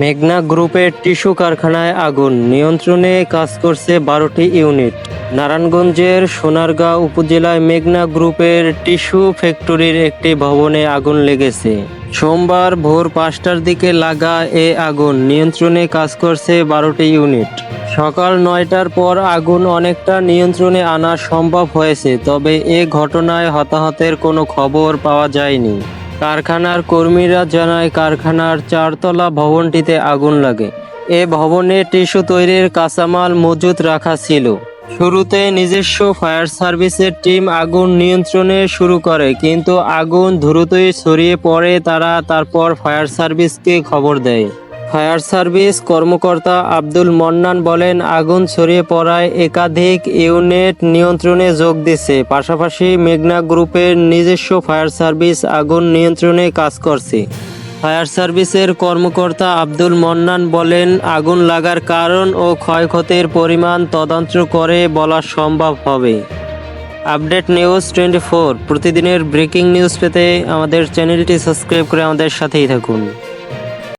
মেঘনা গ্রুপের টিস্যু কারখানায় আগুন। নিয়ন্ত্রণে কাজ করছে বারোটি ইউনিট। নারায়ণগঞ্জের সোনারগাঁও উপজেলায় মেঘনা গ্রুপের টিস্যু ফ্যাক্টরির একটি ভবনে আগুন লেগেছে। সোমবার ভোর পাঁচটার দিকে লাগা এ আগুন। নিয়ন্ত্রণে কাজ করছে বারোটি ইউনিট। সকাল নয়টার পর আগুন অনেকটা নিয়ন্ত্রণে আনা সম্ভব হয়েছে, তবে এ ঘটনায় হতাহতের কোনো খবর পাওয়া যায়নি। কারখানার কর্মীরা জানায়, কারখানার চারতলা ভবনটিতে আগুন লাগে। এ ভবনে টিস্যু তৈরির কাঁচামাল মজুত রাখা ছিল। শুরুতে নিজস্ব ফায়ার সার্ভিসের টিম আগুন নিয়ন্ত্রণে শুরু করে, কিন্তু আগুন দ্রুতই ছড়িয়ে পড়ে, তারা তারপর ফায়ার সার্ভিসকে খবর দেয়। ফায়ার সার্ভিস কর্মকর্তা আব্দুল মন্নান বলেন, আগুন ছড়িয়ে পড়ায় একাধিক ইউনিট নিয়ন্ত্রণে যোগ দিচ্ছে পাশাপাশি মেঘনা গ্রুপের নিজস্ব ফায়ার সার্ভিস আগুন নিয়ন্ত্রণে কাজ করছে। ফায়ার সার্ভিসের কর্মকর্তা আব্দুল মন্নান বলেন, আগুন লাগার কারণ ও ক্ষয়ক্ষতির পরিমাণ তদন্ত করে বলা সম্ভব হবে। আপডেট নিউজ টোয়েন্টি ফোর, প্রতিদিনের ব্রেকিং নিউজ পেতে আমাদের চ্যানেলটি সাবস্ক্রাইব করে আমাদের সাথেই থাকুন।